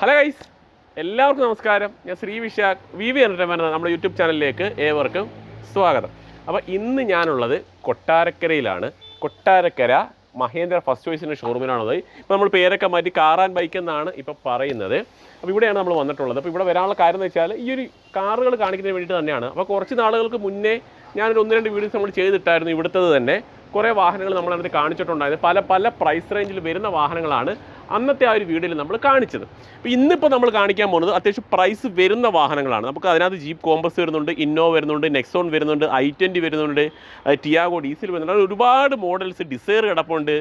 Hello guys എല്ലാവർക്കും നമസ്കാരം. ഞാൻ Sree Vishal V V entertainment നമ്മുടെ യൂട്യൂബ് ചാനലിലേക്ക് ഏവർക്കും സ്വാഗതം. അപ്പോൾ ഇന്ന് ഞാനുള്ളത് കൊട്ടാരക്കരയിലാണ്. കൊട്ടാരക്കര മഹേന്ദ്ര ഫസ്റ്റ് ചോയ്സിന്റെ ഷോറൂമിലാണുള്ളത് ഇപ്പോൾ നമ്മൾ പേരൊക്കെ മാറ്റി കാറാൻ ബൈക്ക് എന്നാണ് ഇപ്പോൾ പറയുന്നത്. അപ്പോൾ ഇവിടെയാണ് നമ്മൾ വന്നിട്ടുള്ളത്. അപ്പോൾ ഇവിടെ വരാനുള്ള കാര്യം എന്ന് വെച്ചാൽ ഈ ഒരു കാറുകൾ കാണിക്കുന്നതിന് വേണ്ടിയിട്ട് തന്നെയാണ്. അപ്പോൾ കുറച്ച് നാളുകൾക്ക് മുന്നേ ഞാനൊരു ഒന്ന് രണ്ട് വീഡിയോസ് നമ്മൾ ചെയ്തിട്ടായിരുന്നു ഇവിടുത്തത് തന്നെ. കുറേ വാഹനങ്ങൾ നമ്മളതിനകത്ത് കാണിച്ചിട്ടുണ്ടായത്. പല പല പ്രൈസ് റേഞ്ചിൽ വരുന്ന വാഹനങ്ങളാണ് അന്നത്തെ ആ ഒരു വീഡിയോയിൽ നമ്മൾ കാണിച്ചത്. അപ്പോൾ ഇന്നിപ്പോൾ നമ്മൾ കാണിക്കാൻ പോകുന്നത് അത്യാവശ്യം പ്രൈസ് വരുന്ന വാഹനങ്ങളാണ്. നമുക്ക് അതിനകത്ത് ജീപ്പ് കോമ്പസ് വരുന്നുണ്ട് ഇന്നോവ വരുന്നുണ്ട് നെക്സോൺ വരുന്നുണ്ട് ഐ ട്വന്റി വരുന്നുണ്ട് ടിയാഗോ ഡീസൽ വരുന്നുണ്ട്. ഒരുപാട് മോഡൽസ് ഡിസയർ കിടപ്പുണ്ട്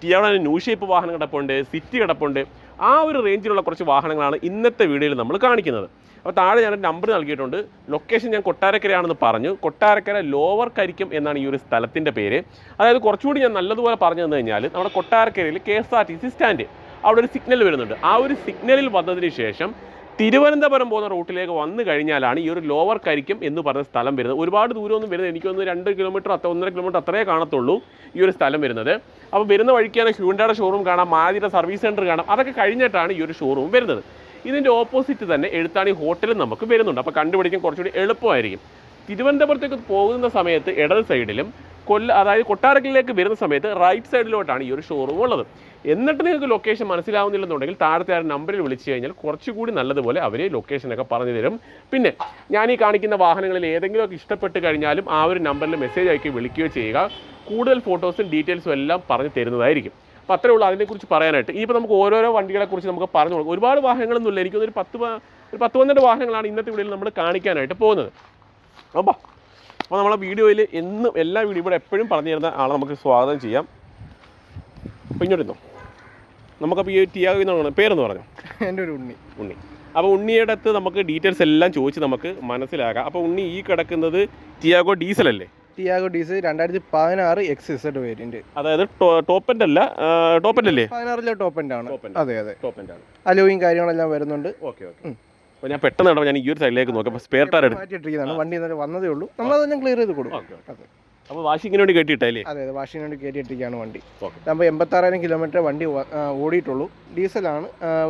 ടിയാഗോ ന്യൂ ഷേപ്പ് വാഹനം കിടപ്പുണ്ട് സിറ്റി കിടപ്പുണ്ട്. ആ ഒരു റേഞ്ചിലുള്ള കുറച്ച് വാഹനങ്ങളാണ് ഇന്നത്തെ വീഡിയോയിൽ നമ്മൾ കാണിക്കുന്നത്. അപ്പോൾ താഴെ ഞാൻ നമ്പർ നൽകിയിട്ടുണ്ട്. ലൊക്കേഷൻ ഞാൻ കൊട്ടാരക്കരയാണെന്ന് പറഞ്ഞു. കൊട്ടാരക്കര ലോവർ കരിക്കം എന്നാണ് ഈ ഒരു സ്ഥലത്തിന്റെ പേര്. അതായത് കുറച്ചുകൂടി ഞാൻ നല്ലതുപോലെ പറഞ്ഞു തന്നു കഴിഞ്ഞാൽ നമ്മുടെ കൊട്ടാരക്കരയിൽ K S R T C stand അവിടെ ഒരു സിഗ്നൽ വരുന്നുണ്ട്. ആ ഒരു സിഗ്നലിൽ വന്നതിന് ശേഷം തിരുവനന്തപുരം പോകുന്ന റൂട്ടിലേക്ക് വന്നു കഴിഞ്ഞാലാണ് ഈ ഒരു ലോവർ കരിക്കും എന്ന് പറഞ്ഞ സ്ഥലം വരുന്നത്. ഒരുപാട് ദൂരമൊന്നും വരുന്നത് എനിക്കൊന്ന് രണ്ട് കിലോമീറ്റർ അത്ര ഒന്നര കിലോമീറ്റർ അത്രേ കാണത്തുള്ളൂ ഈ ഒരു സ്ഥലം വരുന്നത്. അപ്പോൾ വരുന്ന വഴിക്കാണ് ഹ്യൂണ്ടയുടെ ഷോറൂം കാണാം മാതിരിയുടെ സർവീസ് സെന്റർ കാണാം. അതൊക്കെ കഴിഞ്ഞിട്ടാണ് ഈ ഒരു ഷോറൂം വരുന്നത്. ഇതിന്റെ ഓപ്പോസിറ്റ് തന്നെ എഴുത്താണി ഹോട്ടലും നമുക്ക് വരുന്നുണ്ട്. അപ്പോൾ കണ്ടുപിടിക്കാൻ കുറച്ചുകൂടി എളുപ്പമായിരിക്കും. തിരുവനന്തപുരത്തേക്ക് പോകുന്ന സമയത്ത് ഇടത് സൈഡിലും കൊല്ല അതായത് കൊട്ടാരക്കലിലേക്ക് വരുന്ന സമയത്ത് റൈറ്റ് സൈഡിലോട്ടാണ് ഈ ഒരു ഷോറൂം ഉള്ളത്. എന്നിട്ട് നിങ്ങൾക്ക് ലൊക്കേഷൻ മനസ്സിലാവുന്നില്ലെന്നുണ്ടെങ്കിൽ താഴത്തെ ആ നമ്പറിൽ വിളിച്ചു കഴിഞ്ഞാൽ കുറച്ചുകൂടി നല്ലതുപോലെ അവർ ലൊക്കേഷനൊക്കെ പറഞ്ഞു തരും. പിന്നെ ഞാൻ ഈ കാണിക്കുന്ന വാഹനങ്ങളിൽ ഏതെങ്കിലുമൊക്കെ ഇഷ്ടപ്പെട്ട് കഴിഞ്ഞാലും ആ ഒരു നമ്പറിൽ മെസ്സേജ് അയക്കുകയോ വിളിക്കുകയോ ചെയ്യുക. കൂടുതൽ ഫോട്ടോസും ഡീറ്റെയിൽസും എല്ലാം പറഞ്ഞു തരുന്നതായിരിക്കും. അപ്പോൾ അത്രേ ഉള്ളൂ അതിനെക്കുറിച്ച് പറയാനായിട്ട്. ഇനിയിപ്പോൾ നമുക്ക് ഓരോരോ വണ്ടികളെക്കുറിച്ച് നമുക്ക് പറഞ്ഞു കൊടുക്കും. ഒരുപാട് വാഹനങ്ങളൊന്നുമില്ല. എനിക്കൊന്നൊരു പത്ത് ഒരു പത്ത് പന്ത്രണ്ട് വാഹനങ്ങളാണ് ഇന്നത്തെ വീഡിയോയിൽ നമ്മൾ കാണിക്കാനായിട്ട് പോകുന്നത്. അപ്പോൾ അപ്പോൾ നമ്മളെ വീഡിയോയിൽ എന്നും എല്ലാ വീഡിയോ ഇവിടെ എപ്പോഴും പറഞ്ഞു തരുന്ന ആളെ നമുക്ക് സ്വാഗതം ചെയ്യാം. അപ്പോൾ ഇങ്ങോട്ടിരുന്നോ നമുക്കപ്പോൾ ഈ ടിയാഗോ എന്ന് പറയുന്നത് പേരെന്ന് പറഞ്ഞു? എന്റെ ഒരു ഉണ്ണി. ഉണ്ണി. അപ്പോൾ ഉണ്ണിയുടെ അടുത്ത് നമുക്ക് ഡീറ്റെയിൽസ് എല്ലാം ചോദിച്ച് നമുക്ക് മനസ്സിലാക്കാം. അപ്പോൾ ഉണ്ണി ഈ കിടക്കുന്നത് ടിയാഗോ ഡീസൽ അല്ലേ? ടിയാഗോ ഡീസൽ രണ്ടായിരത്തി പതിനാറ് എക്സ് ഇസഡ് വേരിയന്റ് അതായത് ടോപ്പ് എൻഡ് അല്ല ടോപ്പ് എൻഡ് അല്ലേ? പതിനാറിലെ ടോപ്പ് എൻഡ് ആണ്. അതെ അതെ. ടോപ്പ് എൻഡ് ആണ്. അലോയും കാര്യങ്ങളെല്ലാം വരുന്നുണ്ട്. ഓക്കെ ഓക്കെ അപ്പോൾ ഞാൻ പെട്ടെന്ന് ഞാൻ ഈ ഒരു സൈഡിലേക്ക് നോക്കാം. സ്പെയർ ടയർ എടുത്തിട്ടിരിക്കുന്നതാണ് വണ്ടി വന്നതേ ഉള്ളൂ. നമ്മളതെല്ലാം ക്ലിയർ ചെയ്ത് കൊടുക്കും. ഓക്കെ അപ്പോൾ വാഷിങ്ങിന് വേണ്ടി കെട്ടിയിട്ടല്ലേ അതെ അതെ വാഷിങ്ങിന് വേണ്ടി കയറ്റിയിട്ടിരിക്കുകയാണ് വണ്ടി. അപ്പോൾ നമ്മൾ എൺപത്താറായിരം കിലോമീറ്റർ വണ്ടി ഓടിയിട്ടുള്ളൂ. ഡീസലാണ്.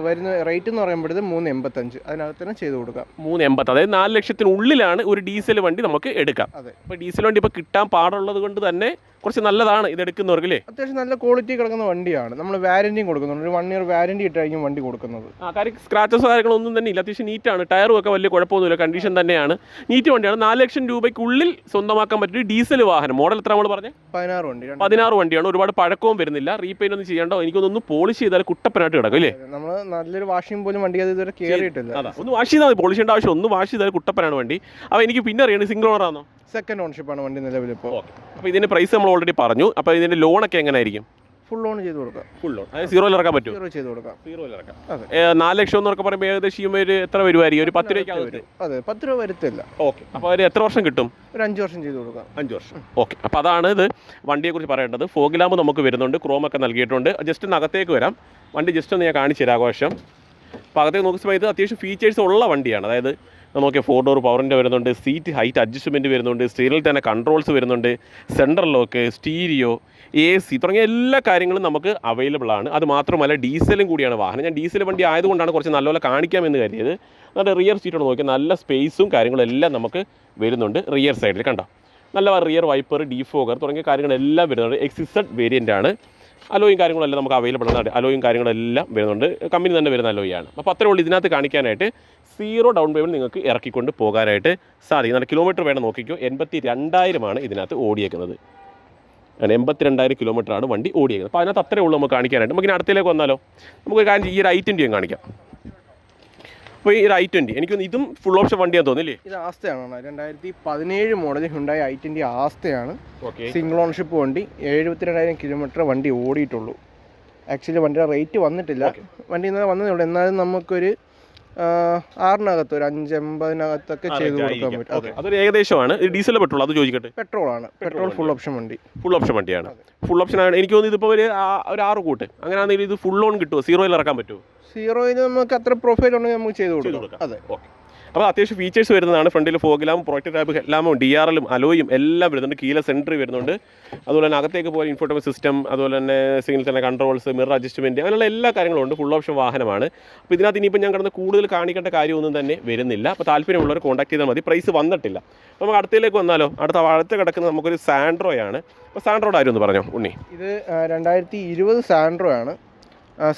വരുന്ന റേറ്റ് എന്ന് പറയുമ്പോഴത് മൂന്ന് എൺപത്തഞ്ച് അതിനകത്ത് തന്നെ ചെയ്ത് കൊടുക്കാം. മൂന്ന് എൺപത്തി അതായത് നാല് ലക്ഷത്തിനുള്ളിലാണ് ഒരു ഡീസൽ വണ്ടി നമുക്ക് എടുക്കാം. അതെ. അപ്പോൾ ഡീസൽ വണ്ടി ഇപ്പോൾ കിട്ടാൻ പാടുള്ളത് കൊണ്ട് തന്നെ കുറച്ച് നല്ലതാണ് ഇത് എടുക്കുന്നവർക്ക് അല്ലേ അത്യാവശ്യം നല്ല ക്വാളിറ്റി കിടക്കുന്ന വണ്ടിയാണ്. നമ്മൾ വാരന്റിയും കൊടുക്കുന്നുണ്ട്. ഒരു വൺ ഇയർ വാരന്റി ഇട്ടായിരിക്കും വണ്ടി കൊടുക്കുന്നത്. ആ കാര്യം സ്ക്രാച്ചസ് കാര്യങ്ങളൊന്നും തന്നെ ഇല്ല അത്യാവശ്യം നീറ്റാണ് ടയറും ഒക്കെ വലിയ കുഴപ്പമൊന്നുമില്ല. കണ്ടീഷൻ തന്നെയാണ്. നീറ്റ് വണ്ടിയാണ്. നാല് ലക്ഷം രൂപയ്ക്കുള്ളിൽ സ്വന്തമാക്കാൻ പറ്റിയ ഡീസൽ വാഹനം. മോഡൽ എത്ര നമ്മൾ പറഞ്ഞത് പതിനാറ് വണ്ടി. പതിനാറ് വണ്ടിയാണ്. ഒരുപാട് പഴക്കവും വരുന്നില്ല. റീപെയിന്റ് ഒന്നും ചെയ്യേണ്ടോ. എനിക്കൊന്ന് പോളിഷ് ചെയ്താൽ കുട്ടപ്പനായിട്ട് കിടക്കും അല്ലേ? നമ്മൾ നല്ലൊരു വാഷിംഗ് പോലും വണ്ടി അത് ഇതുവരെ കയറിയിട്ടില്ല ഒന്ന് വാഷ് ചെയ്താൽ മതി. പോളിഷ് ചെയ്യേണ്ട ആവശ്യം ഒന്ന് വാഷ് ചെയ്താൽ കുട്ടപ്പനാണ് വണ്ടി. അപ്പോൾ എനിക്ക് പിന്നെ അറിയണം. സിംഗിൾ ഓണറാണോ സെക്കൻഡ് ഓൺഷിപ്പാണ് വണ്ടി നിലവിലിപ്പോൾ ഓക്കെ അപ്പോൾ ഇതിന്റെ പ്രൈസ് നമ്മൾ ഓൾറെഡി പറഞ്ഞു. അപ്പോൾ ഇതിന്റെ ലോണൊക്കെ എങ്ങനെയായിരിക്കും ഫുൾ ലോൺ ചെയ്ത് കൊടുക്കാം. ഫുൾ ലോൺ അതായത് സീറോയിൽ ഇറക്കാൻ പറ്റും സീറോ ചെയ്ത് കൊടുക്കാം. സീറോയിൽ ഇറക്കാം. അതെ. ഏ, നാല് ലക്ഷം എന്നൊക്കെ പറയുമ്പോൾ ഏകദേശം ഒരു എത്ര വരുമായിരിക്കും ഒരു പത്ത് രൂപയ്ക്ക് വരും. അതെ പത്ത് രൂപ വരുത്തില്ല. ഓക്കെ. അപ്പോൾ ഒരു എത്ര വർഷം കിട്ടും? ഒരു അഞ്ച് വർഷം ചെയ്ത് കൊടുക്കാം. അഞ്ച് വർഷം. ഓക്കെ. അപ്പോൾ അതാണ് ഇത് വണ്ടിയെക്കുറിച്ച് പറയേണ്ടത്. ഫോഗിലാമ്പ് നമുക്ക് വരുന്നുണ്ട്. ക്രോമൊക്കെ നൽകിയിട്ടുണ്ട്. ജസ്റ്റ് ഒന്ന് അകത്തേക്ക് വരാം. വണ്ടി ജസ്റ്റ് ഒന്ന് ഞാൻ കാണിച്ചു തരാം ആഘോഷം. അപ്പോൾ അകത്തേക്ക് നോക്കുന്ന സമയത്ത് അത്യാവശ്യം ഫീച്ചേഴ്സ് ഉള്ള വണ്ടിയാണ്. അതായത് നോക്കിയ ഫോർ ഡോർ പവറിന്റെ വരുന്നുണ്ട് സീറ്റ് ഹൈറ്റ് അഡ്ജസ്റ്റ്മെന്റ് വരുന്നുണ്ട് സ്റ്റീരിൽ തന്നെ കൺട്രോൾസ് വരുന്നുണ്ട് central lock stereo A C തുടങ്ങിയ എല്ലാ കാര്യങ്ങളും നമുക്ക് അവൈലബിൾ ആണ്. അത് മാത്രമല്ല ഡീസലും കൂടിയാണ് വാഹനം. ഞാൻ ഡീസൽ വണ്ടി ആയതുകൊണ്ടാണ് കുറച്ച് നല്ലപോലെ കാണിക്കാമെന്ന് കരുതിയത്. നല്ല റിയർ സീറ്റോട് നോക്കി നല്ല സ്പേസും കാര്യങ്ങളും എല്ലാം നമുക്ക് വരുന്നുണ്ട് റിയർ സൈഡിൽ കണ്ടോ? നല്ല റിയർ വൈപ്പർ ഡീഫോഗർ തുടങ്ങിയ കാര്യങ്ങളെല്ലാം വരുന്നുണ്ട്. എക്സിസഡ് വേരിയന്റ് ആണ്. അലോയും കാര്യങ്ങളെല്ലാം നമുക്ക് അവൈലബിൾ ആണ്. അലോയും കാര്യങ്ങളെല്ലാം വരുന്നുണ്ട്. കമ്പനി തന്നെ വരുന്ന അലോയാണ് അപ്പോൾ അത്രേ ഉള്ളൂ ഇതിനകത്ത് കാണിക്കാനായിട്ട്. സീറോ ഡൗൺ പേയ്മെന്റ് നിങ്ങൾക്ക് ഇറക്കിക്കൊണ്ട് പോകാനായിട്ട് സാധിക്കും. നല്ല കിലോമീറ്റർ വേണം നോക്കിക്കോ. എൺപത്തി രണ്ടായിരമാണ് ഇതിനകത്ത് ഓടിയേക്കുന്നത്. അങ്ങനെ എൺപത്തി രണ്ടായിരം കിലോമീറ്ററാണ് വണ്ടി ഓടിയേക്കുന്നത്. അപ്പോൾ അതിനകത്ത് അത്രേ ഉള്ളൂ നമുക്ക് കാണിക്കാനായിട്ട്. നമുക്ക് ഇനി അടുത്തേക്ക് വന്നാലോ? നമുക്ക് കാര്യം ഈ ഒരു ഐ ട്വന്റിയും കാണിക്കാം. അപ്പോൾ ഈ ഒരു ഐ ട്വന്റി എനിക്കൊന്ന് ഇതും ഫുൾ ഓപ്ഷൻ വണ്ടിയാന്ന് തോന്നില്ലേ ഇത് ആസ്തയാണ്? രണ്ടായിരത്തി പതിനേഴ് മോഡൽ ഹുണ്ടായി ഐ ട്വന്റി ആസ്തയാണ്. ഓക്കെ. സിംഗിൾ ഓൺഷിപ്പ് വണ്ടി. എഴുപത്തിരണ്ടായിരം കിലോമീറ്റർ വണ്ടി ഓടിയിട്ടുള്ളൂ. ആക്ച്വലി വണ്ടിയുടെ റേറ്റ് വന്നിട്ടില്ല. വണ്ടി ഇന്നലെ വന്നതേ ഉള്ളൂ. എന്നാലും നമുക്കൊരു ആറിനകത്ത് ഒരു അഞ്ചെൺപതിനകത്തൊക്കെ ചെയ്ത് കൊടുക്കാൻ പറ്റും. അതെ. അതൊരു ഏകദേശമാണ്. ഡീസൽ പെട്രോൾ അത് ചോദിക്കട്ടെ. പെട്രോൾ ആണ് പെട്രോൾ ഫുൾ ഓപ്ഷൻ വണ്ടി. ഫുൾ ഓപ്ഷൻ വണ്ടിയാണ്. ഫുൾ ഓപ്ഷൻ ആണ്. എനിക്ക് തോന്നുന്നു ഇതിപ്പോൾ ഒരു ഒരു ആറ് കൂട്ട്. അങ്ങനെയാണെങ്കിൽ ഇത് ഫുൾ ഓൺ കിട്ടുമോ സീറോയിൽ ഇറക്കാൻ പറ്റുമോ സീറോയിൽ നമുക്ക് അത്ര പ്രൊഫൈൽ ഉണ്ടെങ്കിൽ നമുക്ക് ചെയ്ത് കൊടുക്കാം. അതെ. ഓക്കെ. അപ്പോൾ അത്യാവശ്യം ഫീച്ചേഴ്സ് വരുന്നതാണ്. ഫ്രണ്ടിൽ ഫോഗിലാം പ്രൊജക്ട് ടാബ് എല്ലാമോ ഡി ആർ എല്ലും അലോയും എല്ലാം വരുന്നുണ്ട്. കീല സെൻട്രി വരുന്നുണ്ട്. അതുപോലെ തന്നെ അകത്തേക്ക് പോയ ഇൻഫോർട്ടബിൾ സിസ്റ്റം അതുപോലെ തന്നെ സിഗ്നൽ തന്നെ കൺട്രോൾസ് മിറർ അഡ്ജസ്റ്റ്മെന്റ് അങ്ങനെയുള്ള എല്ലാ കാര്യങ്ങളും ഉണ്ട്. ഫുൾ ഓപ്ഷൻ വാഹനമാണ്. അപ്പോൾ ഇതിനകത്ത് ഇനിയിപ്പോൾ ഞാൻ കിടന്ന് കൂടുതൽ കാണിക്കേണ്ട കാര്യമൊന്നും തന്നെ വരുന്നില്ല. അപ്പോൾ താല്പര്യമുള്ളവർ കോൺടാക്ട് ചെയ്താൽ മതി. പ്രൈസ് വന്നിട്ടില്ല. അപ്പോൾ നമുക്ക് അടുത്തേക്ക് വന്നാലോ? അടുത്ത അടുത്ത് കിടക്കുന്ന നമുക്കൊരു സാൻഡ്രോയാണ് അപ്പോൾ സാൻഡ്രോയുടെ ആരും ഒന്ന് പറഞ്ഞോ ഉണ്ണി. ഇത് രണ്ടായിരത്തി ഇരുപത് സാൻഡ്രോ ആണ്.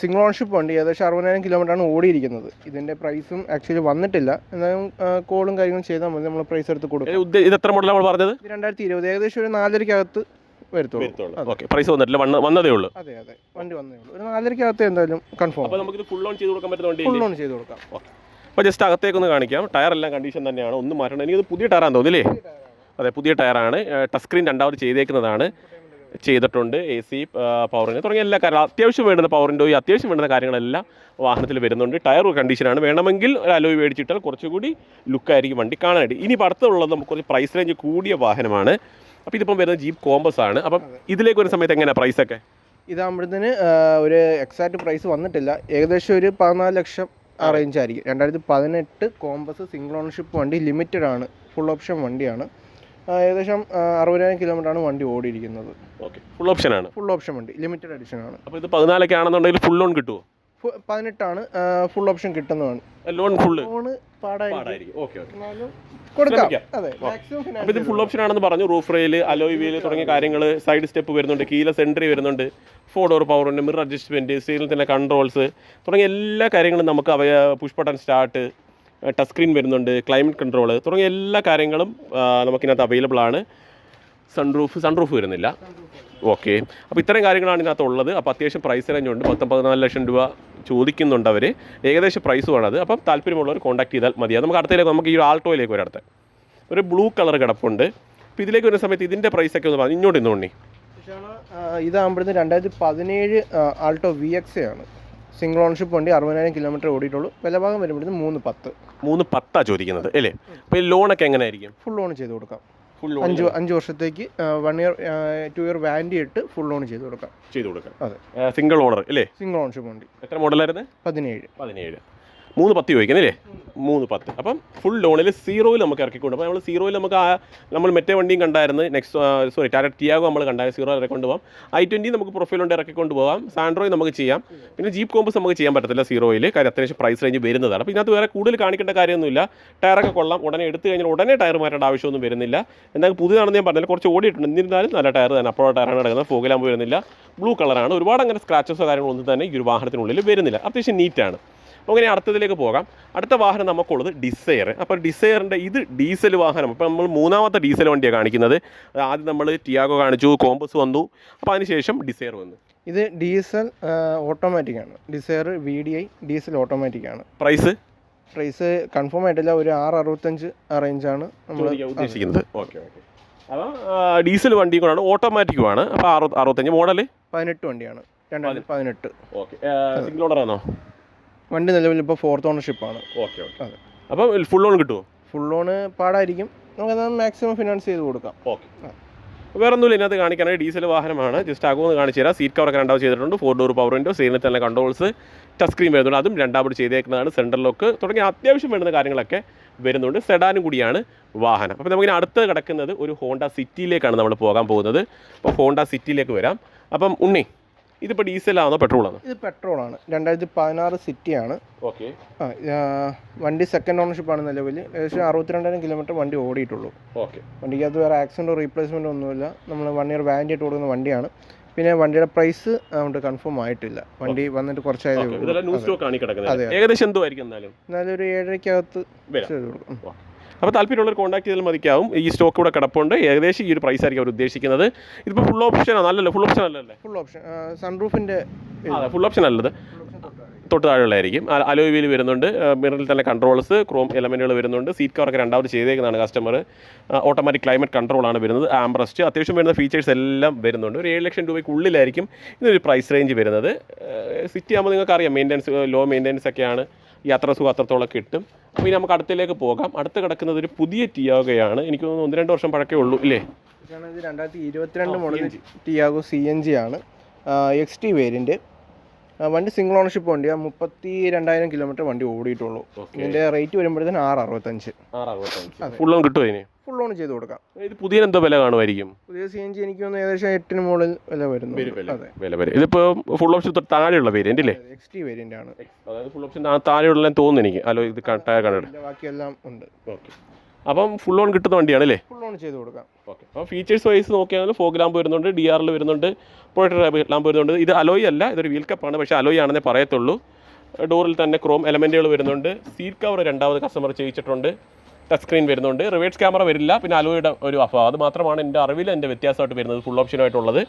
സിംഗിൾ ഓൺഷിപ്പ് വണ്ടി ഏകദേശം അറുപതിനായിരം കിലോമീറ്ററാണ് ഓടിയിരിക്കുന്നത്. ഇതിന്റെ പ്രൈസും ആക്ച്വലി വന്നിട്ടില്ല. എന്നാലും കോളും കാര്യങ്ങളും ചെയ്താൽ മതി. നമ്മൾ പ്രൈസ് എടുത്ത് കൊടുക്കും. ഇത് എത്ര മോഡൽ നമ്മൾ പറഞ്ഞത്? രണ്ടായിരത്തി ഇരുപത്. ഏകദേശം ഒരു അതെ. ഓക്കെ പ്രൈസ് വന്നിട്ടില്ല. വന്നതേ ഉള്ളൂ. അതെ അതെ. വണ്ടി വന്നേ ഉള്ളൂ. ഒരു എന്തായാലും കൺഫേം അപ്പോൾ നമുക്കിത് ഫുൾ ഓൺ ചെയ്ത് കൊടുക്കാൻ പറ്റുന്ന ഫുൾ ഓൺ ചെയ്ത് കൊടുക്കാം. അപ്പോൾ ജസ്റ്റ് അകത്തേക്കൊന്ന് കാണിക്കാം. ടയർ എല്ലാം കണ്ടീഷൻ തന്നെയാണ്. ഒന്നും മാറ്റണം. എനിക്കത് പുതിയ ടയറാന്ന് തോന്നില്ലേ അതെ പുതിയ ടയറാണ് ടച്ച് സ്ക്രീൻ രണ്ടാമത് ചെയ്തേക്കുന്നതാണ്. ചെയ്തിട്ടുണ്ട് എ സി പവറിന് തുടങ്ങിയ എല്ലാ കാര്യങ്ങളും അത്യാവശ്യം വേണ്ടുന്ന പവറിന്റെ ഈ അത്യാവശ്യം വേണ്ടുന്ന കാര്യങ്ങളെല്ലാം വാഹനത്തിൽ വരുന്നുണ്ട്. ടയർ കണ്ടീഷനാണ് വേണമെങ്കിൽ ഒരു അലോയ് മേടിച്ചിട്ടാൽ കുറച്ചുകൂടി ലുക്കായിരിക്കും വണ്ടി കാണാനായിട്ട്. ഇനി അടുത്തുള്ളത് നമുക്ക് കുറച്ച് പ്രൈസ് റേഞ്ച് കൂടിയ വാഹനമാണ്. അപ്പോൾ ഇതിപ്പം വരുന്നത് ജീപ്പ് കോമ്പസ് ആണ്. അപ്പം ഇതിലേക്ക് വരുന്ന സമയത്ത് എങ്ങനെയാണ് പ്രൈസൊക്കെ ഇതാകുമ്പോഴത്തേന് ഒരു എക്സാക്ട് പ്രൈസ് വന്നിട്ടില്ല. ഏകദേശം ഒരു പതിനാല് ലക്ഷം ആ റേഞ്ച് ആയിരിക്കും. രണ്ടായിരത്തി പതിനെട്ട് കോമ്പസ് സിംഗിൾ ഓണർഷിപ്പ് വണ്ടി ലിമിറ്റഡ് ആണ്. ഫുൾ ഓപ്ഷൻ വണ്ടിയാണ്. ഏകദേശം അറുപതിനായിരം കിലോമീറ്റർ ആണ് വണ്ടി ഓടിയിരിക്കുന്നത്. ഓക്കെ. ഫുൾ ഓപ്ഷൻ ആണ്. ഫുൾ ഓപ്ഷൻ വണ്ടി. ലിമിറ്റഡ് എഡിഷൻ ആണ്. അപ്പോൾ ഇത് പതിനാലൊക്കെ ആണെന്നുണ്ടെങ്കിൽ ഫുൾ ലോൺ കിട്ടുമോ പതിനെട്ടാണ് ഫുൾ ഓപ്ഷൻ കിട്ടുന്നതാണ്. ലോൺ ഫുള്ള് ലോണ് കൊടുക്കാം. അതെ ഇത് ഫുൾ ഓപ്ഷൻ ആണെന്ന് പറഞ്ഞു. റൂഫ് റെയിൽ അലോയ് വീൽ തുടങ്ങിയ കാര്യങ്ങൾ സൈഡ് സ്റ്റെപ്പ് വരുന്നുണ്ട്. കീല സെൻട്രി വരുന്നുണ്ട്. ഫോർ ഡോർ പവർ ഉണ്ട് മിറർ അഡ്ജസ്റ്റ്മെന്റ് സ്റ്റീലിൽ തന്നെ കൺട്രോൾസ് തുടങ്ങിയ എല്ലാ കാര്യങ്ങളും നമുക്ക് അവ push button start touch screen വരുന്നുണ്ട് ക്ലൈമറ്റ് കൺട്രോൾ തുടങ്ങിയ എല്ലാ കാര്യങ്ങളും നമുക്കിനകത്ത് അവൈലബിൾ ആണ്. സൺറൂഫ് സൺറൂഫ് വരുന്നില്ല. ഓക്കെ അപ്പോൾ ഇത്തരം കാര്യങ്ങളാണ് ഇതിനകത്ത് ഉള്ളത്. അപ്പോൾ അത്യാവശ്യം പ്രൈസ് റേഞ്ച് ഉണ്ട്. പത്ത് പതിനാല് ലക്ഷം രൂപ ചോദിക്കുന്നുണ്ട് അവർ ഏകദേശം പ്രൈസ് അത് അപ്പം താല്പര്യമുള്ളവർ കോൺടാക്ട് ചെയ്താൽ മതി. നമുക്ക് അടുത്തതിലേക്ക് നമുക്ക് ഈ ഒരു ആൾട്ടോയിലേക്ക് വരാം അടുത്ത. ഒരു ബ്ലൂ കളർ കിടപ്പുണ്ട്. അപ്പോൾ ഇതിലേക്ക് വരുന്ന സമയത്ത് ഇതിന്റെ പ്രൈസൊക്കെ ഒന്ന് പറഞ്ഞു ഇങ്ങോട്ട് ഇന്ന് ഉണ്ണി. ഇതാകുമ്പോഴത്തേന് രണ്ടായിരത്തി പതിനേഴ് ആൾട്ടോ വി എക്സ് ആണ്. സിംഗിൾ ഓണർഷിപ്പ് വണ്ടി അറുപതിനായിരം കിലോമീറ്റർ ഓടിയിട്ടുള്ളൂ. വിലഭാഗം വരുമ്പോഴത്തേക്കും മൂന്ന് പത്ത്. മൂന്ന് പത്താ ചോദിക്കുന്നത് അല്ലേ? അപ്പോൾ ഈ ലോണൊക്കെ എങ്ങനെയായിരിക്കും? ഫുൾ ലോൺ ചെയ്ത് കൊടുക്കാം. ഫുൾ അഞ്ച് അഞ്ച് വർഷത്തേക്ക് one year two year warranty ഇട്ട് ഫുൾ ഓൺ ചെയ്ത് കൊടുക്കാം. ചെയ്ത് കൊടുക്കാം. അതെ. സിംഗിൾ ഓണർ അല്ലേ? സിംഗിൾ ഓണർഷിപ്പ് വണ്ടി. എത്ര മോഡലായിരുന്നു പതിനേഴ്. പതിനേഴ്. മൂന്ന് പത്ത് ചോദിക്കുന്നില്ലേ മൂന്ന് പത്ത്. അപ്പം ഫുൾ ലോണിൽ സീറോയിൽ നമുക്ക് ഇറക്കിക്കൊണ്ട് അപ്പോൾ നമ്മൾ സീറോയിൽ നമുക്ക് ആ നമ്മൾ മറ്റേ വണ്ടിയും കണ്ടായിരുന്നു. നെക്സ്റ്റ് സോറി ടാറ്റ ടിയാഗോ നമ്മൾ കണ്ടായിരുന്നു സീറോ ഇറക്കൊണ്ട് പോകാം ഐ ട്വന്റി നമുക്ക് പ്രൊഫൈൽ കൊണ്ട് ഇറക്കിക്കൊണ്ട് പോകാം സാൻഡ്രോയിൽ നമുക്ക് ചെയ്യാം. പിന്നെ ജീപ്പ് കോമ്പസ് നമുക്ക് ചെയ്യാൻ പറ്റത്തില്ല സീറോയിൽ കാര്യം അത്യാവശ്യം പ്രൈസ് റേഞ്ച് വരുന്നതാണ്. അപ്പോൾ ഇതിനകത്ത് വേറെ കൂടുതൽ കാണിക്കേണ്ട കാര്യമൊന്നുമില്ല. ടയറൊക്കെ കൊള്ളാം. ഉടനെ എടുത്തു കഴിഞ്ഞാൽ ഉടനെ ടയർ മാറ്റേണ്ട ആവശ്യമൊന്നും വരുന്നില്ല. എന്നാൽ പുതിയതാണെന്ന് ഞാൻ പറഞ്ഞാൽ കുറച്ച് ഓടിയിട്ടുണ്ട്. എന്നിരുന്നാലും നല്ല ടയർ തന്നെ. അപ്പോഴോ ടയറാണ് കിടക്കുന്നത്. ഫോഗിലാകുമ്പോൾ വരുന്നില്ല. ബ്ലൂ കളറാണ് ഒരുപാട് അങ്ങനെ സ്ക്രാച്ചസോ കാര്യങ്ങളൊന്നും തന്നെ ഈ ഒരു വാഹനത്തിനുള്ളിൽ വരുന്നില്ല. അത്യാവശ്യം നീറ്റാണ് അപ്പോൾ ഇങ്ങനെ അടുത്തതിലേക്ക് പോകാം. അടുത്ത വാഹനം നമുക്കുള്ളത് ഡിസയർ അപ്പോൾ ഡിസയറിന്റെ ഇത് ഡീസൽ വാഹനം. അപ്പോൾ നമ്മൾ മൂന്നാമത്തെ ഡീസൽ വണ്ടിയാണ് കാണിക്കുന്നത്. ആദ്യം നമ്മൾ ടിയാഗോ കാണിച്ചു കോമ്പസ് വന്നു. അപ്പോൾ അതിനുശേഷം ഡിസയർ വന്നു. ഇത് ഡീസൽ ഓട്ടോമാറ്റിക് ആണ്. Dzire V D I diesel automatic ആണ്. പ്രൈസ് പ്രൈസ് കൺഫേം ആയിട്ടില്ല. ഒരു ആറ് അറുപത്തഞ്ച് റേഞ്ചാണ് നമ്മൾ ഉദ്ദേശിക്കുന്നത്. Okay okay. അപ്പോൾ ഡീസൽ വണ്ടി കൂടാണ് ഓട്ടോമാറ്റിക്കുമാണ് അപ്പോൾ അറുപത് അറുപത്തഞ്ച്. മോഡൽ പതിനെട്ട് വണ്ടിയാണ്. രണ്ടായിരത്തി പതിനെട്ട്. ഓക്കെ. സിംഗിൾ ഓണറാണോ വണ്ടി നിലവിൽ ഇപ്പോൾ ഫോർത്ത് ഓണർഷിപ്പ് ആണ്. ഓക്കെ ഓക്കെ അതെ. അപ്പോൾ ഫുൾ ലോൺ കിട്ടുമോ ഫുൾ ലോണ് പാടായിരിക്കും. നമുക്ക് മാക്സിമം ഫിനാൻസ് ചെയ്ത് കൊടുക്കാം. ഓക്കെ വേറെ ഒന്നുമില്ല ഇതിനകത്ത് കാണിക്കാനായി ഡീസൽ വാഹനമാണ്. ജസ്റ്റ് അകമൊന്ന് കാണിച്ചു തരാം. സീറ്റ് കവറൊക്കെ രണ്ടാമത് ചെയ്തിട്ടുണ്ട്. ഫോർ ഡോർ പവർ വിൻഡോ സീനിൽ തന്നെ കൺട്രോൾസ് ടച്ച് സ്ക്രീൻ വരുന്നുണ്ട്. അതും രണ്ടാമത് ചെയ്തേക്കുന്നതാണ്. സെൻട്രൽ ലോക്ക് തുടങ്ങിയ അത്യാവശ്യം വേണ്ടുന്ന കാര്യങ്ങളൊക്കെ വരുന്നുണ്ട്. സെഡാനും കൂടിയാണ് വാഹനം. അപ്പോൾ നമുക്കിനി അടുത്ത് കിടക്കുന്നത് ഒരു ഹോണ്ട സിറ്റിയിലേക്കാണ് നമ്മൾ പോകാൻ പോകുന്നത്. അപ്പോൾ ഹോണ്ട സിറ്റിയിലേക്ക് വരാം. അപ്പം ഉണ്ണി ഇതിപ്പോൾ ഡീസലാണോ പെട്രോളാണോ? ഇത് പെട്രോളാണ്. രണ്ടായിരത്തി പതിനാറ് സിറ്റിയാണ്. ഓക്കെ. വണ്ടി സെക്കൻഡ് ഓണർഷിപ്പ് ആണ് നിലവിൽ ഏകദേശം അറുപത്തിരണ്ടായിരം കിലോമീറ്റർ വണ്ടി ഓടിയിട്ടുള്ളൂ. ഓക്കെ. വണ്ടിക്കകത്ത് വേറെ ആക്സിഡന്റോ റീപ്ലേസ്മെന്റോ ഒന്നുമില്ല. നമ്മൾ വൺ ഇയർ വാരന്റി ആയിട്ട് കൊടുക്കുന്ന വണ്ടിയാണ്. പിന്നെ വണ്ടിയുടെ പ്രൈസ് അതുകൊണ്ട് കൺഫേം ആയിട്ടില്ല. വണ്ടി വന്നിട്ട് കുറച്ചായതേ ഉള്ളൂ. ആണ് ഏകദേശം എന്തോ ആയിരിക്കും എന്നാലും ഒരു ഏഴരയ്ക്കകത്ത് കൊടുക്കും. അപ്പോൾ താല്പര്യമുള്ളവർ കോൺടാക്ട് ചെയ്താൽ മതിക്കാവും. ഈ സ്റ്റോക്ക് ഇവിടെ കിടപ്പുണ്ട്. ഏകദേശം ഈ ഒരു പ്രൈസ് ആയിരിക്കും അവർ ഉദ്ദേശിക്കുന്നത്. ഇതിപ്പോൾ ഫുൾ ഓപ്ഷനാണ് നല്ലല്ലേ? ഫുൾ ഓപ്ഷൻ അല്ലല്ലേ ഫുൾ ഓപ്ഷൻ സൺറൂഫിന്റെ അതെ. ഫുൾ ഓപ്ഷൻ അല്ലത് തൊട്ട് താഴെയുള്ളതായിരിക്കും. അലോയ് വീൽ വരുന്നുണ്ട്. മിററിൽ തന്നെ കൺട്രോൾസ് ക്രോം എലമെന്റുകൾ വരുന്നുണ്ട്. സീറ്റ് കവറൊക്കെ രണ്ടാമത് ചെയ്തേക്കുന്നതാണ് കസ്റ്റമർ ഓട്ടോമാറ്റിക് ക്ലൈമറ്റ് കൺട്രോളാണ് വരുന്നത്. ആംബ്രസ്റ്റ് അത്യാവശ്യം വരുന്ന ഫീച്ചേഴ്സ് എല്ലാം വരുന്നുണ്ട്. ഒരു ഏഴ് ലക്ഷം രൂപയ്ക്ക് ഉള്ളിലായിരിക്കും ഇതിനൊരു പ്രൈസ് റേഞ്ച് വരുന്നത്. സിറ്റി ആകുമ്പോൾ നിങ്ങൾക്ക് അറിയാം മെയിന്റെനൻസ് ലോ മെയിന്റനൻസ് ഒക്കെയാണ്. യാത്ര സുഖം അത്രത്തോളം കിട്ടും. അപ്പോൾ ഇനി നമുക്ക് അടുത്തിലേക്ക് പോകാം. അടുത്ത് കിടക്കുന്നത് ഒരു പുതിയ ടിയാഗയാണ്. എനിക്ക് തോന്നുന്നു ഒന്ന് രണ്ട് വർഷം പഴക്കേ ഉള്ളൂ ഇല്ലേ? ഇത് രണ്ടായിരത്തി ഇരുപത്തിരണ്ട് model Tiago C N G ആണ്. എക്സ് ടി വേരിയന്റ് ആ, വണ്ടി സിംഗിൾ ഓണർഷിപ്പ് വണ്ടിയാ. മുപ്പത്തി രണ്ടായിരം കിലോമീറ്റർ വണ്ടി ഓടിയിട്ടുള്ളൂ. ഇതിന്റെ റേറ്റ് വരുമ്പോഴത്തേന് ആറ് അറുപത്തഞ്ച്. ഫുൾ കിട്ടുമോ ഇതിന് ഫുൾ ഓൺ ചെയ്ത് കൊടുക്കാം. ഇത് പുതിയ എന്തോ വില കാണുമായിരിക്കും. പുതിയ സി എൻ ജി എനിക്ക് തോന്നുന്നു ഏകദേശം എട്ടിന് മുകളിൽ വില വരുന്നു. അതെ. വില വരെ. ഇതിപ്പോൾ ഫുൾ ഓപ്ഷൻ താഴെയുള്ള വേരിയന്റ് അല്ലേ എക്സ് ടി വേരിയന്റ് ആണ്. അതായത് ഫുൾ ഓപ്ഷൻ താഴെയുള്ള തോന്നുന്നു എനിക്ക്. അല്ലോ ഇത് കണ്ടിട്ട്. ബാക്കിയെല്ലാം ഉണ്ട്. ഓക്കെ അപ്പം ഫുൾ ഓൺ കിട്ടുന്ന വണ്ടിയാണ് അല്ലേ ഫുൾ ഓൺ ചെയ്ത് കൊടുക്കാം. ഓക്കെ അപ്പോൾ ഫീച്ചേഴ്സ് വൈസ് നോക്കിയാൽ ഫോഗ് ലാമ്പ് വരുന്നുണ്ട് ഡി ആറിൽ വരുന്നുണ്ട് പോയിട്ട് ലാമ്പ് വരുന്നുണ്ട്. ഇത് അലോയ് അല്ല ഇതൊരു വീൽ കപ്പാണ് പക്ഷേ അലോയ് ആണെന്നേ പറയത്തുള്ളൂ. ഡോറിൽ തന്നെ ക്രോം എലമെന്റുകൾ വരുന്നുണ്ട്. സീറ്റ് കവർ രണ്ടാമത് കസ്റ്റമർ ചെയ്യിച്ചിട്ടുണ്ട്. ടച്ച് സ്ക്രീൻ വരുന്നുണ്ട്. റിവേഴ്സ് ക്യാമറ വരില്ല. പിന്നെ അലോയുടെ ഒരു അഭാവം അത് മാത്രമാണ് എന്റെ അറിവിൽ എന്റെ വ്യത്യാസമായിട്ട് വരുന്നത്. ഫുൾ ഓപ്ഷനായിട്ടുള്ളത്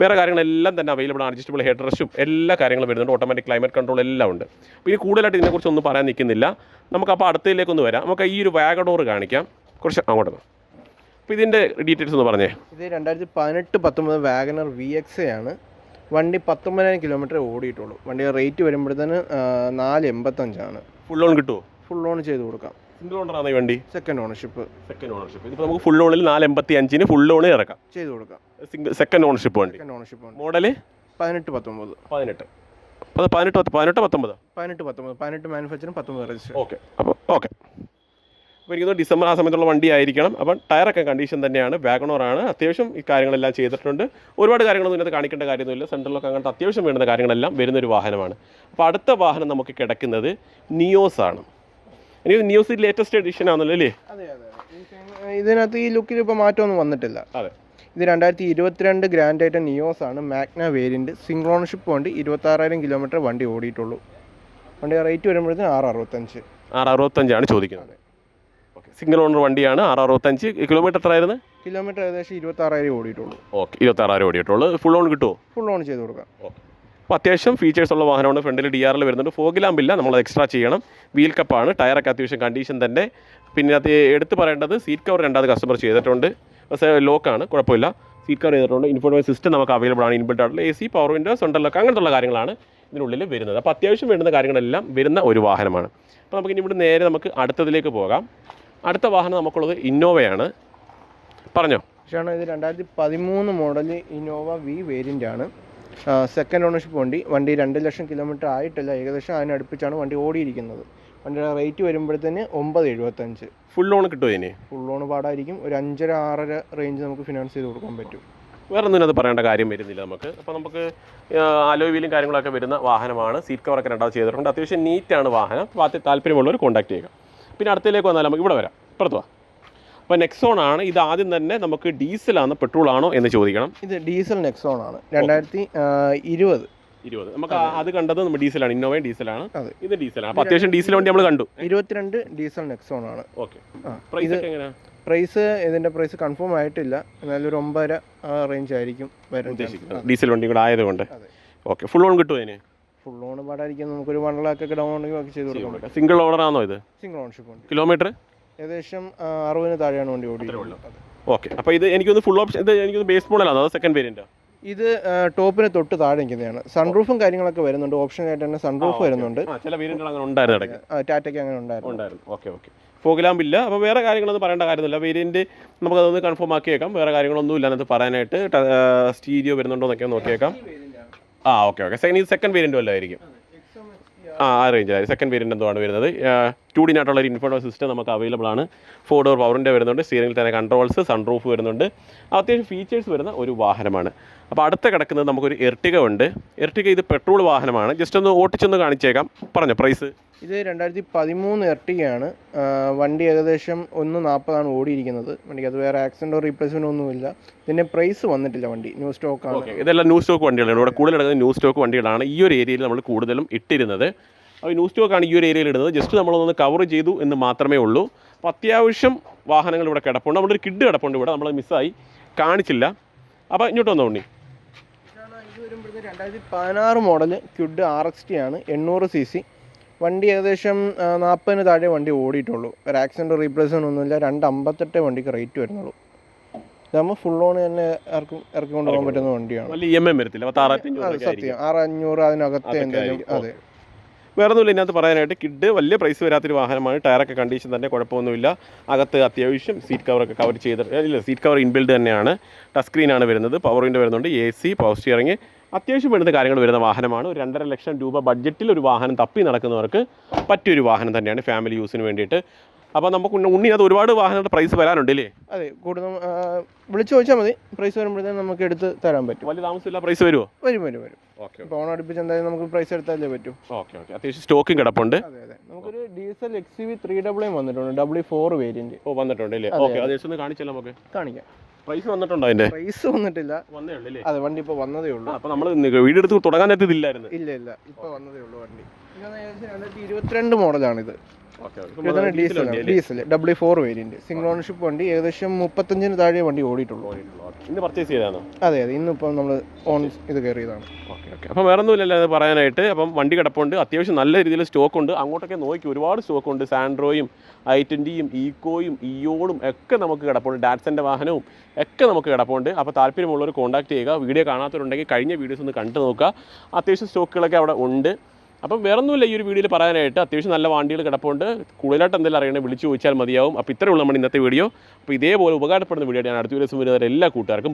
വേറെ കാര്യങ്ങളെല്ലാം തന്നെ അവൈലബിൾ ആണ്. അഡ്ജസ്റ്റബിൾ ഹെഡ് റെസ്റ്റും എല്ലാ കാര്യങ്ങളും വരുന്നുണ്ട്. ഓട്ടോമാറ്റിക് ക്ലൈമറ്റ് കൺട്രോൾ എല്ലാം ഉണ്ട്. പിന്നെ ഇനി കൂടുതലായിട്ട് ഇതിനെക്കുറിച്ച് ഒന്നും പറയാൻ നിൽക്കുന്നില്ല. നമുക്ക് അപ്പോൾ അടുത്തതിലേക്കൊന്ന് വരാം. നമുക്ക് ഈ ഒരു വാഗഡോർ കാണിക്കാം. കുറച്ച് അങ്ങോട്ട് അപ്പോൾ ഇതിന്റെ ഡീറ്റെയിൽസ് ഒന്ന് പറഞ്ഞേ. ഇത് രണ്ടായിരത്തി പതിനെട്ട് പത്തൊമ്പത് വാഗനർ വി എക്സ് ആണ്. വണ്ടി പത്തൊമ്പതിനായിരം കിലോമീറ്റർ ഓടിയിട്ടുള്ളൂ. വണ്ടിയുടെ റേറ്റ് വരുമ്പോഴത്തേന് നാല് എൺപത്തഞ്ചാണ്. ഫുൾ ലോൺ കിട്ടുമോ ഫുൾ ലോൺ ചെയ്ത് കൊടുക്കാം. സിംഗിൾ ഓണറാണ് ഈ വണ്ടി? സെക്കൻഡ് ഓണർഷിപ്പ് സെക്കൻഡ് ഓണർഷിപ്പ് ഇതിപ്പോൾ നമുക്ക് ഫുൾ ഓണിൽ നാല് എൺപത്തി അഞ്ചിന് ഫുൾ ഓണിൽ ഇറക്കാം. ചെയ്ത് കൊടുക്കാം. സിംഗിൾ സെക്കൻഡ് ഓണർഷിപ്പ് വണ്ടി. സെക്കൻഡ് ഓണർഷിപ്പ് ആണ് മോഡൽ പതിനെട്ട് പത്തൊമ്പത്. പതിനെട്ട്. അത് പതിനെട്ട് പത്ത് പതിനെട്ട് പത്തൊമ്പത്? പതിനെട്ട് പത്തൊമ്പത്. പതിനെട്ട് മാനുഫാക്ചറും പത്തൊമ്പത് രജിസ്റ്റർ ഓക്കെ അപ്പോൾ ഓക്കെ അപ്പോൾ എനിക്ക് ഡിസംബർ ആ സമയത്തുള്ള വണ്ടി ആയിരിക്കണം. അപ്പം ടയറൊക്കെ കണ്ടീഷൻ തന്നെയാണ്. വാഗണോറാണ് അത്യാവശ്യം ഈ കാര്യങ്ങളെല്ലാം ചെയ്തിട്ടുണ്ട്. ഒരുപാട് കാര്യങ്ങളൊന്നും ഇതിനകത്ത് കാണിക്കേണ്ട കാര്യമൊന്നുമില്ല. സെൻട്രലൊക്കെ അങ്ങനത്തെ അത്യാവശ്യം വേണ്ട കാര്യങ്ങളെല്ലാം വരുന്നൊരു വാഹനമാണ്. അപ്പോൾ അടുത്ത വാഹനം നമുക്ക് കിടക്കുന്നത് നിയോസ് നിയോസ് ലേറ്റസ്റ്റ് എഡിഷൻ ആണല്ലോ അല്ലേ? ഇതിനകത്ത് ഈ ലുക്കിൽ ഇപ്പോൾ മാറ്റമൊന്നും വന്നിട്ടില്ല. അതെ. ഇത് രണ്ടായിരത്തി ഇരുപത്തിരണ്ട് ഗ്രാൻഡ് ആയിട്ട് നിയോസ് ആണ് മാഗ്ന വേരിയന്റ് സിംഗിൾ ഓണർഷിപ്പ് ഇരുപത്തി ഇരുപത്താറായിരം കിലോമീറ്റർ വണ്ടി ഓടിയിട്ടുള്ളൂ. വണ്ടി റേറ്റ് വരുമ്പോഴത്തേന് ആറ് അറുപത്തഞ്ച് ആറ് അറുപത്തഞ്ചാണ് ചോദിക്കുന്നത് ഓക്കെ സിംഗിൾ ഓണർ വണ്ടിയാണ് ആറ് അറുപത്തഞ്ച് കിലോമീറ്റർ എത്രയായിരുന്നു കിലോമീറ്റർ ഏകദേശം ഇരുപത്താറായിരം ഓടിയിട്ടുള്ളൂ. ഓക്കെ ഇരുപത്താറായിരം ഓടിയിട്ടുള്ളൂ. ഫുൾ ഓൺ കിട്ടുമോ ഫുൾ ഓൺ ചെയ്ത് കൊടുക്കാം. അപ്പോൾ അത്യാവശ്യം ഫീച്ചേഴ്സ് ഉള്ള വാഹനമാണ്. ഫ്രണ്ടിൽ ഡി ആറിൽ വരുന്നുണ്ട്. ഫോഗ് ലാമ്പില്ല നമ്മൾ എക്സ്ട്രാ ചെയ്യണം. വീൽ കപ്പാണ് ടയറൊക്കെ അത്യാവശ്യം കണ്ടീഷൻ തന്നെ. പിന്നെ അത് എടുത്ത് പറയേണ്ടത് സീറ്റ് കവർ രണ്ടാമത് കസ്റ്റമർ ചെയ്തിട്ടുണ്ട്. ലോക്കാണ് കുഴപ്പമില്ല. സീറ്റ് കവർ ചെയ്തിട്ടുണ്ട്. ഇൻഫോർമേഷൻ സിസ്റ്റം നമുക്ക് അവൈലബിൾ ആണ്. ഇൻബിൽഡ് ആയിട്ടുള്ള A C power window central lock അങ്ങനത്തുള്ള കാര്യങ്ങളാണ് ഇതിനുള്ളിൽ വരുന്നത്. അപ്പോൾ അത്യാവശ്യം വേണ്ടുന്ന കാര്യങ്ങളെല്ലാം വരുന്ന ഒരു വാഹനമാണ്. അപ്പോൾ നമുക്ക് ഇനി നേരെ നമുക്ക് അടുത്തതിലേക്ക് പോകാം. അടുത്ത വാഹനം നമുക്കുള്ളത് ഇന്നോവയാണ് പറഞ്ഞോ. പക്ഷേ ഇത് രണ്ടായിരത്തി പതിമൂന്ന് മോഡൽ ഇന്നോവ വി വേരിയന്റ് ആണ്. സെക്കൻഡ് ഓണർഷിപ്പ് വണ്ടി. വണ്ടി രണ്ട് ലക്ഷം കിലോമീറ്റർ ആയിട്ടില്ല ഏകദേശം അതിനടുപ്പിച്ചാണ് വണ്ടി ഓടിയിരിക്കുന്നത്. വണ്ടിയുടെ റേറ്റ് വരുമ്പോഴത്തേന് ഒമ്പത് എഴുപത്തഞ്ച്. ഫുൾ ലോൺ കിട്ടുമോ ഇനി? ഫുൾ ലോൺ പാടായിരിക്കും. ഒരു അഞ്ചര ആറര റേഞ്ച് നമുക്ക് ഫിനാൻസ് ചെയ്ത് കൊടുക്കാൻ പറ്റും. വേറെ ഒന്നും അത് പറയേണ്ട കാര്യം വരുന്നില്ല നമുക്ക്. അപ്പോൾ നമുക്ക് അലോയ് വീലും കാര്യങ്ങളൊക്കെ വരുന്ന വാഹനമാണ്. സീറ്റ് കവറൊക്കെ രണ്ടാമത് ചെയ്തിട്ടുണ്ട്. അത്യാവശ്യം നീറ്റാണ് വാഹനം. താല്പര്യമുള്ളവർ കോൺടാക്ട് ചെയ്യുക. പിന്നെ അടുത്തതിലേക്ക് വന്നാൽ നമുക്ക് ഇവിടെ വരാം. പുറത്ത് വാ. അപ്പോൾ നെക്സോൺ ആണ്. ഇത് ആദ്യം തന്നെ നമുക്ക് ഡീസലാണോ പെട്രോൾ ആണോ എന്ന് ചോദിക്കണം. ഇത് ഡീസൽ നെക്സോൺ ആണ്. രണ്ടായിരത്തി ഇരുപത്. ഇരുപത്. നമുക്ക് അത് കണ്ടത് നമ്മൾ ഡീസലാണ് ഇന്നോവ ഡീസലാണ്. ഇത് ഡീസലാണ് അപ്പോൾ അത്യാവശ്യം ഡീസൽ വണ്ടി നമ്മൾ കണ്ടു. ഇരുപത്തിരണ്ട് ഡീസൽ നെക്സോൺ ആണ്. ഓക്കെ. പ്രൈസ് എങ്ങനെയാണ് പ്രൈസ് ഇതിന്റെ പ്രൈസ് കൺഫേം ആയിട്ടില്ല. എന്നാലും ഒരു ഒമ്പതര ആ റേഞ്ച് ആയിരിക്കും വരാൻ ഉദ്ദേശിക്കുന്നത്. ഡീസൽ വണ്ടി കൂടെ ആയതുകൊണ്ട്. ഓക്കെ. ഫുൾ ഓൺ കിട്ടുമോ അതിന് ഫുൾ ലോൺ പാടായിരിക്കും. നമുക്കൊരു വൺ ലാക്ക് ഒക്കെ ഡൗൺ ഒക്കെ ചെയ്ത് കൊടുക്കാം. സിംഗിൾ ഓണർ ആണോ ഇത്? സിംഗിൾ ഓൺഷിപ്പ് ഉണ്ട്. കിലോമീറ്റർ ഏകദേശം അറുപതിന് താഴെയാണ് വണ്ടി ഓടിയിട്ടുള്ളത്. ഓക്കെ. അപ്പോൾ ഇത് എനിക്കൊന്ന് ഫുൾ ഓപ്ഷൻ ഇത് എനിക്കൊന്ന് ബേസ് മോഡലാണോ അതോ സെക്കൻഡ് വേരിയന്റോ ഇത് ടോപ്പിന് തൊട്ട് താഴെ നിൽക്കുന്നതാണ്. സൺറൂഫും കാര്യങ്ങളൊക്കെ വരുന്നുണ്ട്. ഓപ്ഷൻ ആയിട്ട് തന്നെ സൺറൂഫ് വരുന്നുണ്ട്. ചില വേരിയന്റുകൾ അങ്ങനെ ഉണ്ടായിരുന്നു ടാറ്റയ്ക്ക് അങ്ങനെ ഉണ്ടായിരുന്നു. ഉണ്ടായിരുന്നു. Okay okay. ഫോഗിലാമ്പില്ല. അപ്പോൾ വേറെ കാര്യങ്ങളൊന്നും പറയേണ്ട കാര്യമൊന്നുമില്ല. വേരിയന്റ് നമുക്ക് അതൊന്ന് കൺഫേം ആക്കിയേക്കാം. വേറെ കാര്യങ്ങളൊന്നും ഇല്ല അതിനകത്ത് പറയാനായിട്ട്. സ്റ്റീരിയോ വരുന്നുണ്ടോ എന്നൊക്കെ നോക്കിയേക്കാം. ആ ഓക്കെ ഓക്കെ. സെക്കൻഡ് ഇത് സെക്കൻഡ് വേരിയന്റ് വല്ലതായിരിക്കും ആ ആ റേഞ്ച് സെക്കൻഡ് വേരിയന്റ് എന്തുവാണ് വരുന്നത്? ടു ഡിനായിട്ടുള്ള ഒരു ഇൻഫോർമേഷൻ സിസ്റ്റം നമുക്ക് അവൈലബിൾ ആണ്. ഫോർ ഡോർ പവറിന്റെ വരുന്നുണ്ട്. സ്റ്റിയറിംഗിൽ തന്നെ കൺട്രോൾസ് സൺറൂഫ് വരുന്നുണ്ട്. അത്യാവശ്യം ഫീച്ചേഴ്സ് വരുന്ന ഒരു വാഹനമാണ്. അപ്പോൾ അടുത്ത കിടക്കുന്നത് നമുക്കൊരു എർട്ടിക ഉണ്ട്. എർട്ടിക ഇത് പെട്രോൾ വാഹനമാണ്. ജസ്റ്റ് ഒന്ന് ഓട്ടിച്ചൊന്ന് കാണിച്ചേക്കാം. പറഞ്ഞോ പ്രൈസ് ഇത് രണ്ടായിരത്തി പതിമൂന്ന് എർട്ടികയാണ് ആ, വണ്ടി ഏകദേശം ഒന്ന് നാൽപ്പതാണ് ഓടിയിരിക്കുന്നത്. വണ്ടിക്ക് അത് വേറെ ആക്സിഡന്റോ റീപ്ലേസ്മെന്റോ ഒന്നുമില്ല. പിന്നെ പ്രൈസ് വന്നിട്ടില്ല വണ്ടി. ന്യൂ സ്റ്റോക്കാണ് ആണ്. ഇതെല്ലാം ന്യൂ സ്റ്റോക്ക് വണ്ടികളാണ്. ഇവിടെ കൂടുതൽ ന്യൂ സ്റ്റോക്ക് വണ്ടികളാണ്. ഈ ഒരു ഏരിയയിൽ നമ്മൾ കൂടുതലും ഇട്ടിരുന്നത്. അപ്പോൾ ന്യൂ സ്റ്റോക്കാണ് ഈ ഒരു ഏരിയയിൽ ഇടുന്നത്. ജസ്റ്റ് നമ്മളൊന്ന് കവർ ചെയ്തു എന്ന് മാത്രമേ ഉള്ളൂ. അപ്പോൾ അത്യാവശ്യം വാഹനങ്ങൾ ഇവിടെ കിടപ്പുണ്ട്. നമ്മളൊരു ഒരു കിഡ് കിടപ്പുണ്ട് ഇവിടെ. നമ്മൾ മിസ്സായി കാണിച്ചില്ല. അപ്പോൾ ഇങ്ങോട്ട് വന്നോ ഉണ്ണി. ഇത് വരുമ്പോഴത്തേക്ക് രണ്ടായിരത്തി പതിനാറ് model Kwid R X T ആണ്. എണ്ണൂറ് സി സി വണ്ടി ഏകദേശം നാൽപ്പതിന് താഴെ വണ്ടി ഓടിയിട്ടുള്ളൂ. ഒരു ആക്സിഡന്റ് റീപ്ലേസ്മെന്റ് ഒന്നുമില്ല രണ്ട് അമ്പത്തെട്ട് വണ്ടിക്ക് റേറ്റ് വരുന്നുള്ളൂ. ഇതാകുമ്പോൾ ഫുൾ ഓൺ തന്നെ ഇറക്കി ഇറക്കി കൊണ്ടുപോകാൻ പറ്റുന്ന വണ്ടിയാണ്. ആറായിരത്തി സത്യം ആറ് അഞ്ഞൂറ് അതിനകത്ത് എന്തായാലും എന്തെങ്കിലും അതെ. വേറെ ഒന്നുമില്ല ഇതിനകത്ത് പറയാനായിട്ട് കിഡ് വലിയ പ്രൈസ് വരാത്തൊരു വാഹനമാണ് ടയറൊക്കെ കണ്ടീഷൻ തന്നെ കുഴപ്പമൊന്നുമില്ല. അകത്ത് അത്യാവശ്യം സീറ്റ് കവറൊക്കെ കവർ ചെയ്ത് ഇല്ല സീറ്റ് കവർ ഇൻബിൽഡ് തന്നെയാണ്. ടച്ച് സ്ക്രീനാണ് വരുന്നത് പവർ വിൻഡോ വരുന്നുണ്ട് എ സി പവർ സ്റ്റിയറിംഗ് അത്യാവശ്യം വേണ്ടുന്ന കാര്യങ്ങൾ വരുന്ന വാഹനമാണ്. ഒരു രണ്ടര ലക്ഷം രൂപ ബഡ്ജറ്റിൽ ഒരു വാഹനം തപ്പി നടക്കുന്നവർക്ക് പറ്റിയൊരു വാഹനം തന്നെയാണ് ഫാമിലി യൂസിന് വേണ്ടിയിട്ട്. അപ്പോൾ നമുക്ക് ഉണ്ണി- അത് ഒരുപാട് വാഹനങ്ങളുടെ പ്രൈസ് വരാനുണ്ട് അല്ലേ അതെ കൂടുതൽ വിളിച്ചു ചോദിച്ചാൽ മതി. പ്രൈസ് വരുമ്പോഴത്തേക്കും നമുക്ക് എടുത്ത് തരാൻ പറ്റും. വലിയ താമസമില്ല പ്രൈസ് വരുമോ വരും വരും വരും. ഓക്കെ ഫോൺ അടുപ്പിച്ച് എന്തായാലും നമുക്ക് പ്രൈസ് എടുത്താലേ പറ്റും. Okay okay. അത്യാവശ്യം സ്റ്റോക്കും കിടപ്പുണ്ട്. അതെ അതെ. നമുക്കൊരു diesel X V three double M വന്നിട്ടുണ്ട്. ഡബിൾ ഫോർ വേരിയന്റ് ഓ വന്നിട്ടുണ്ട് അല്ലേ ഓക്കെ. അത്. ഒന്ന് കാണിച്ചല്ലോ നമുക്ക്? കാണിക്കാം. പ്രൈസ് വന്നിട്ടുണ്ടോ അതിന്റെ പ്രൈസ് വന്നിട്ടില്ല. വന്നേ ഉള്ളൂ അല്ലേ? അതെ വണ്ടി ഇപ്പോ വന്നതേ ഉള്ളൂ. അപ്പോൾ നമ്മൾ വീട് എടുത്ത് തുടങ്ങാൻ നേരത്തെ ഇതില്ലായിരുന്നു. ഇല്ല ഇല്ല. ഇപ്പോ വന്നതേ ഉള്ളൂ വണ്ടി. ഇരുപത്തിരണ്ട് മോഡലാണിത് ഇരുപത്തിരണ്ട് diesel diesel W four variant single ownership വണ്ടി ഏകദേശം മുപ്പത്തഞ്ചിന് താഴെ വണ്ടി ഓടിയിട്ടുള്ളൂ. ഇന്ന് പർച്ചേസ് ചെയ്താണോ അതെ അതെ. ഇന്നിപ്പം നമ്മൾ ഓൺ ഇത് കയറിയതാണ്. Okay okay. അപ്പം വേറെ ഒന്നുമില്ലല്ലോ അത് പറയാനായിട്ട്. അപ്പം വണ്ടി കിടപ്പുണ്ട്. അത്യാവശ്യം നല്ല രീതിയിൽ സ്റ്റോക്ക് ഉണ്ട്. അങ്ങോട്ടൊക്കെ നോക്കി ഒരുപാട് സ്റ്റോക്ക് ഉണ്ട്. സാൻഡ്രോയും ഐ ട്വന്റിയും ഈക്കോയും ഇയോണും ഒക്കെ നമുക്ക് കിടപ്പുണ്ട്. ഡാറ്റ്സന്റെ വാഹനവും ഒക്കെ നമുക്ക് കിടപ്പുണ്ട്. അപ്പോൾ താല്പര്യമുള്ളവർ കോൺടാക്ട് ചെയ്യുക. വീഡിയോ കാണാത്തവരുണ്ടെങ്കിൽ കഴിഞ്ഞ വീഡിയോസ് ഒന്ന് കണ്ടു നോക്കുക. അത്യാവശ്യം സ്റ്റോക്കുകളൊക്കെ അവിടെ ഉണ്ട്. അപ്പം വേറൊന്നുമില്ല ഈ ഒരു വീഡിയോയിൽ പറയാനായിട്ട്. അത്യാവശ്യം നല്ല വണ്ടികൾ കിടപ്പുണ്ട്. കൂടുതലായിട്ട് എന്തെങ്കിലും അറിയണേ വിളിച്ച് ചോദിച്ചാൽ മതിയാവും. അപ്പോൾ ഇത്രയുള്ള നമ്മുടെ ഇന്നത്തെ വീഡിയോ. അപ്പോൾ ഇതേപോലെ ഉപകാരപ്പെടുന്ന വീഡിയോ ഞാൻ അടുത്ത ദിവസം വരുന്നവരെ എല്ലാ കൂട്ടുകാർക്കും